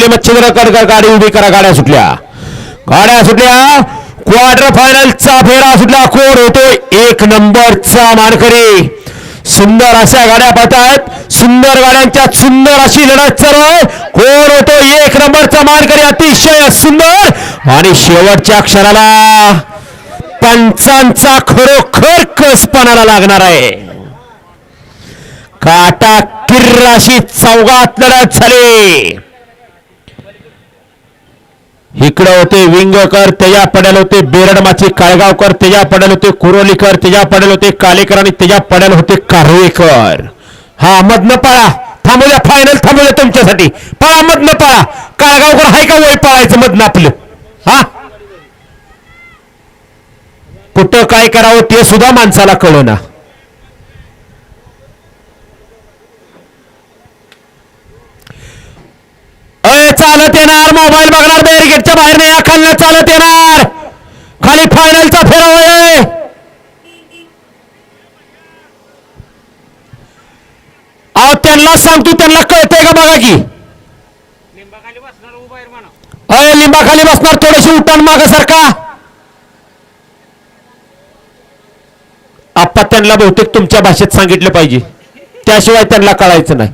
किल्ले कडकर गाडी उभी करा गाड्या सुटल्या। गाड्या सुटल्या क्वार्टर फायनलचा फेरा सुटला कोण होतो? एक नंबरचा मानकरी। सुंदर अशा गाड्या पाहतात सुंदर गाड्यांच्या सुंदर अशी लढत चालू आहे कोण होतो? एक नंबरचा मानकरी अतिशय सुंदर आणि शेवटच्या क्षणाला पंचांचा खरोखर कसपणाला लागणार आहे. काटा किर्राशी चौगात लढत झाली. इकडे होते विंगकर तेजा पडेल होते बेरडमाची काळगावकर तेजा पडेल होते कुरोलीकर तेजा पडेल होते कालेकर आणि तेजा पडेल होते कारवेकर हा अहमद पळा पाळा द्या फायनल थांबूया द्या तुमच्यासाठी. पळा न पाळा काळगावकर हाय का वय पाळायचं मधनं आपलं? हा? कुठं काय करावं ते सुद्धा माणसाला कळना. अय चालत येणार मोबाईल बघणार बाहेर नाही या खालनं चालत येणार. खाली फायनलचा फेरा होय अहो त्यांना सांगतो त्यांना कळतंय का बघा की? आहे म्हणा. अय लिंबाखाली बसणार थोडीशी उठाण माग सारखा आप्पा त्यांना बहुतेक तुमच्या भाषेत सांगितलं पाहिजे. त्याशिवाय त्यांना कळायचं नाही.